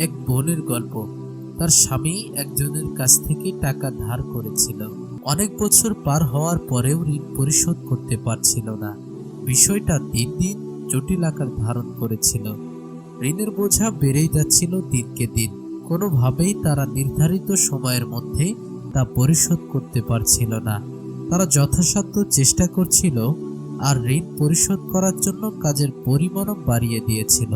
এক বোনের গল্প। তার স্বামী একজনের কাছ থেকে টাকা ধার করেছিল। অনেক বছর পার হওয়ার পরেও ঋণ পরিশোধ করতে পারছিল না। বিষয়টা দিন দিন জটিল আকার ধারণ করেছিল। ঋণের বোঝা বেড়েই যাচ্ছিল দিনকে দিন। কোনোভাবেই তারা নির্ধারিত সময়ের মধ্যে তা পরিশোধ করতে পারছিল না। তারা যথাসাধ্য চেষ্টা করছিল আর ঋণ পরিশোধ করার জন্য কাজের পরিমাণও বাড়িয়ে দিয়েছিল।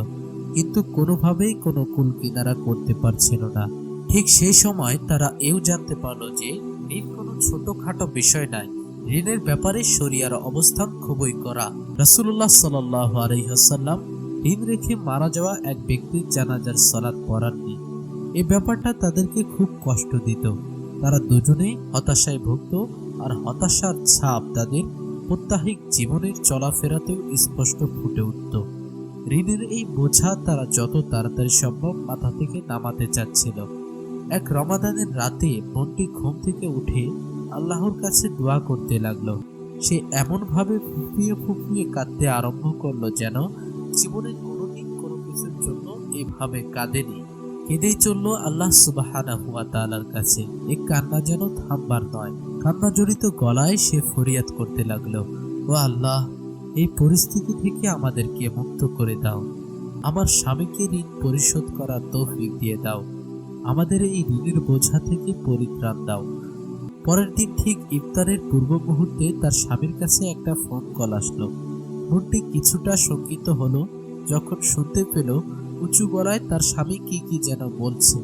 কিন্তু কোনোভাবেই কোনো কুল কিনারা করতে পারছিল না। ঠিক সেই সময় তারা এও জানতে পারল যে ঋণ কোনো ছোটখাটো বিষয় নয়। ঋণের ব্যাপারে শরিয়ার অবস্থান খুবই করা রাসুল্লাহ সাল্লাহ ঋণ রেখে মারা যাওয়া এক ব্যক্তির জানাজার সলাৎ পড়াননি। এ ব্যাপারটা তাদেরকে খুব কষ্ট দিত। তারা দুজনেই হতাশায় ভুগত আর হতাশার ছাপ তাদের প্রত্যাহিক জীবনের চলাফেরাতেও স্পষ্ট ফুটে উঠত। ঋণের এই বোঝা তারা যত তাড়াতাড়ি সম্ভব মাথা থেকে নামাতে চাচ্ছিল। এক রমাদানের রাতে বোনটি ঘুম থেকে উঠে আল্লাহর কাছে দোয়া করতে লাগল। সে এমনভাবে ফুপিয়ে ফুপিয়ে কাঁদতে আরম্ভ করল যেন জীবনে কোনোদিন কোনো কিছুর জন্য এভাবে কাঁদেনি। কেঁদেই চলল আল্লাহ সুবাহানা হুয়া তালার কাছে। এই কান্না যেন থামবার নয়। কান্না জড়িত গলায় সে ফরিয়াদ করতে লাগল, ও আল্লাহ এই পরিস্থিতি থেকে আমাদেরকে মুক্ত করে দাও। আমার স্বামীকে ঋণ পরিশোধ করার তৌফিক দিয়ে দাও। আমাদের এই ঋণের বোঝা থেকে পরিত্রাণ দাও। পরের দিন ঠিক ইফতারের পূর্ব মুহূর্তে তার স্বামীর কাছে একটা ফোন কল আসলো। বোনটি কিছুটা শঙ্কিত হলো, যখন শুনতে পেল উঁচু গলায় তার স্বামী কি কি যেন বলছে।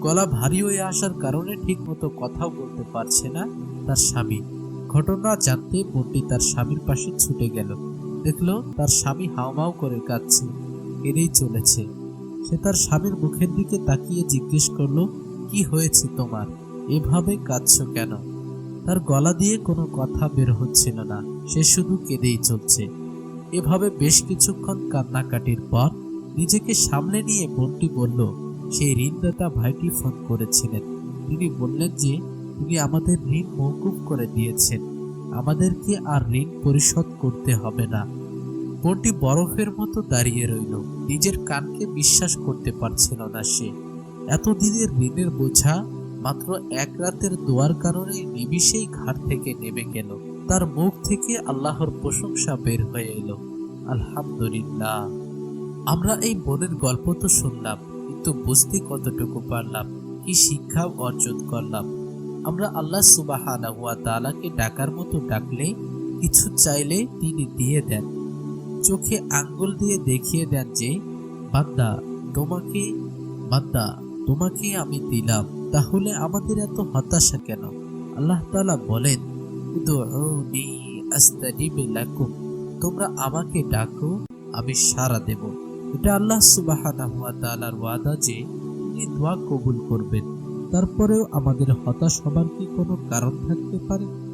গলা ভারী হয়ে আসার কারণে ঠিকমতো কথাও বলতে পারছে না তার স্বামী। ঘটনা জানতে বোনটি তার স্বামীর পাশে ছুটে গেল। দেখল তার স্বামী হাওমাও করে কাঁদছে কেঁদেই চলেছে। সে তার স্বামীর মুখের দিকে তাকিয়ে জিজ্ঞেস করল, কি হয়েছে তোমার? এভাবে কাঁদছো কেন? তার গলা দিয়ে কোনো কথা বের হচ্ছিল না, সে শুধু কেঁদেই চলছে। এভাবে বেশ কিছুক্ষণ কান্নাকাটির পর নিজেকে সামনে নিয়ে বোনটি বলল, সেই ঋণদাতা ভাইটি ফোন করেছিলেন। তিনি বললেন যে তিনি আমাদের ঋণ মৌকুব করে দিয়েছেন। আমাদেরকে আর ঋণ পরিশোধ করতে হবে না। বোনটি বরফের মতো দাঁড়িয়ে রইল। নিজের কানকে বিশ্বাস করতে পারছিল না সে। এতদিনের ঋণের বোঝা মাত্র এক রাতের দোয়ার কারণে নিমিষেই ঘাট থেকে নেমে গেল। তার মুখ থেকে আল্লাহর প্রশংসা বের হয়ে এলো। আলহামদুলিল্লাহ। আমরা এই বোনের গল্প তো শুনলাম, কিন্তু বুঝতে কতটুকু পারলাম, কি শিক্ষা অর্জন করলাম। আমরা আল্লাহ সুবাহানা হুয়া তালাকে ডাকার মতো ডাকলে, কিছু চাইলে তিনি দিয়ে দেন। চোখে আঙ্গুল দিয়ে দেখিয়ে দেন যে, বান্দা, তোমাকে বান্দা, তোমাকে আমি দিলাম, তাহলে আমাদের এত হতাশা কেন? আল্লাহ তাআলা বলেন তোমরা আমাকে ডাকো, আমি সাড়া দেব। এটা আল্লাহ সুবাহানাহু ওয়া তাআলার ওয়াদা যে, তিনি দোয়া কবুল করবেন। তারপরেও আমাদের হতাশ হবার কি কোনো কারণ থাকতে পারে?